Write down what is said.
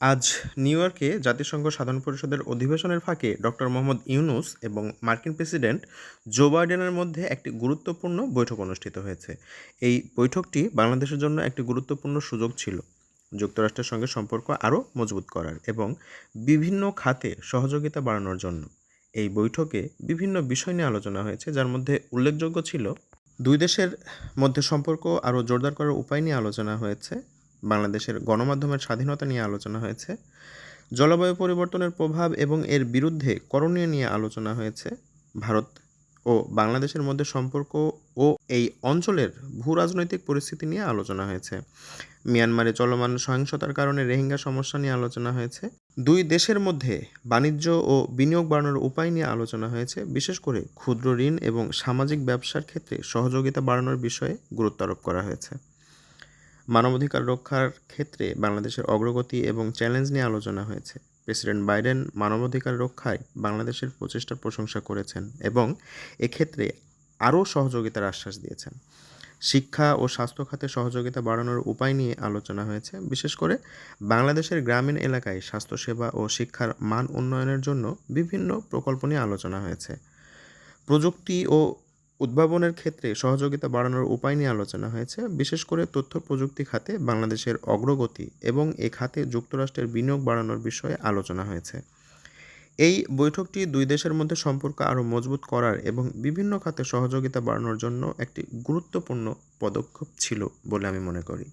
আজ নিউ ইয়র্কে জাতিসংঘ সাধারণ পরিষদের অধিবেশনের ফাঁকে ডক্টর মোহাম্মদ ইউনুস এবং মার্কিন প্রেসিডেন্ট জো বাইডেনের মধ্যে একটি গুরুত্বপূর্ণ বৈঠক অনুষ্ঠিত হয়েছে। এই বৈঠকটি বাংলাদেশের জন্য একটি গুরুত্বপূর্ণ সুযোগ ছিল, যুক্তরাষ্ট্রের সঙ্গে সম্পর্ক আরও মজবুত করার এবং বিভিন্ন খাতে সহযোগিতা বাড়ানোর জন্য। এই বৈঠকে বিভিন্ন বিষয় নিয়ে আলোচনা হয়েছে, যার মধ্যে উল্লেখযোগ্য ছিল, দুই দেশের মধ্যে সম্পর্ক আরও জোরদার করার উপায় নিয়ে আলোচনা হয়েছে বাংলাদেশের গণমাধ্যমের স্বাধীনতা নিয়ে আলোচনা হয়েছে, জলবায়ু পরিবর্তনের প্রভাব এবং এর বিরুদ্ধে করণীয় নিয়ে আলোচনা হয়েছে, ভারত ও বাংলাদেশের মধ্যে সম্পর্ক ও এই অঞ্চলের ভূ রাজনৈতিক পরিস্থিতি নিয়ে আলোচনা হয়েছে। মিয়ানমারে চলমান সহিংসতার কারণে রোহিঙ্গা সমস্যা নিয়ে আলোচনা হয়েছে। দুই দেশের মধ্যে বাণিজ্য ও বিনিয়োগ বাড়ানোর উপায় নিয়ে আলোচনা হয়েছে, বিশেষ করে ক্ষুদ্র ঋণ এবং সামাজিক ব্যবসার ক্ষেত্রে সহযোগিতা বাড়ানোর বিষয়ে গুরুত্ব আরোপ করা হয়েছে। মানবাধিকার রক্ষার ক্ষেত্রে বাংলাদেশের অগ্রগতি এবং চ্যালেঞ্জ নিয়ে আলোচনা হয়েছে। প্রেসিডেন্ট বাইডেন মানবাধিকার রক্ষায় বাংলাদেশের প্রচেষ্টার প্রশংসা করেছেন এবং এক্ষেত্রে আরও সহযোগিতার আশ্বাস দিয়েছেন। শিক্ষা ও স্বাস্থ্য খাতে সহযোগিতা বাড়ানোর উপায় নিয়ে আলোচনা হয়েছে। বিশেষ করে বাংলাদেশের গ্রামীণ এলাকায় স্বাস্থ্যসেবা ও শিক্ষার মান উন্নয়নের জন্য বিভিন্ন প্রকল্প নিয়ে আলোচনা হয়েছে। প্রযুক্তি ও উদ্ভাবনের ক্ষেত্রে সহযোগিতা বাড়ানোর উপায় নিয়ে আলোচনা হয়েছে। বিশেষ করে তথ্য প্রযুক্তি খাতে বাংলাদেশের অগ্রগতি এবং এ খাতে যুক্তরাষ্ট্রের বিনিয়োগ বাড়ানোর বিষয়ে আলোচনা হয়েছে। এই বৈঠকটি দুই দেশের মধ্যে সম্পর্ক আরও মজবুত করার এবং বিভিন্ন খাতে সহযোগিতা বাড়ানোর জন্য একটি গুরুত্বপূর্ণ পদক্ষেপ ছিল বলে আমি মনে করি।